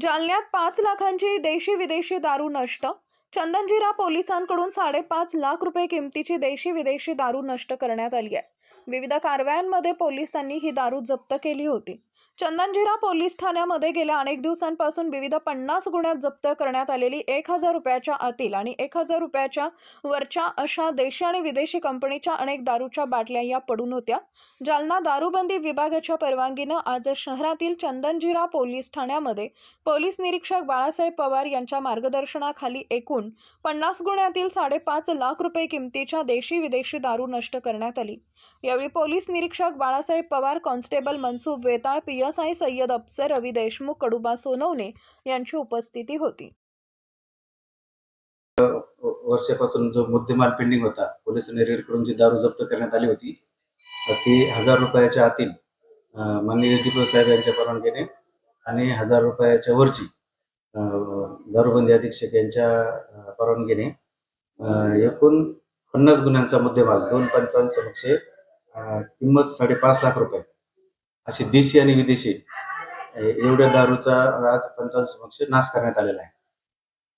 जालन्यात पाच लाखांची देशी विदेशी दारू नष्ट. चंदनजिरा पोलिसांकडून साडेपाच लाख रुपये किमतीची देशी विदेशी दारू नष्ट करण्यात आली आहे. विविध कारवायांमध्ये पोलिसांनी ही दारू जप्त केली होती. चंदनजिरा पोलीस ठाण्यामध्ये गेल्या अनेक दिवसांपासून विविध पन्नास गुन्ह्यात जप्त करण्यात आलेली एक हजार रुपयाच्या आतील आणि एक हजार रुपयाच्या वरच्या अशा देशी आणि विदेशी कंपनीच्या अनेक दारूच्या बाटल्या या पडून होत्या. जालना दारूबंदी विभागाच्या परवानगीनं आज शहरातील चंदनजिरा पोलीस ठाण्यामध्ये पोलीस निरीक्षक बाळासाहेब पवार यांच्या मार्गदर्शनाखाली एकूण पन्नास गुन्ह्यातील साडेपाच लाख रुपये किमतीच्या देशी विदेशी दारू नष्ट करण्यात आली. यावेळी पोलीस निरीक्षक Balasaheb Pawar constable Mansub Vetal P S I Sayyad Afsar Ravi Deshmukh Kaduba Sonawane यांची उपस्थिती होती. वर्षापासून जो मुद्देमाल पेंडिंग होता पोलिसांनी रेड करून जी दारू जप्त करण्यात आली होती ती हजार रुपयाच्या आतील माननीय एस डी पी साहेब यांच्या परवानगीने आणि हजार रुपयाच्या वरची दारूबंदी अधीक्षक यांच्या परवानगीने एकूण पन्नास गुन्ह्यांचा मुद्देमाल दोन पंचावन्न किंमत साडेपाच लाख रुपये. अशी देशी आणि विदेशी एवढ्या दारूचा आज पंचावन्न नाश करण्यात आलेला आहे.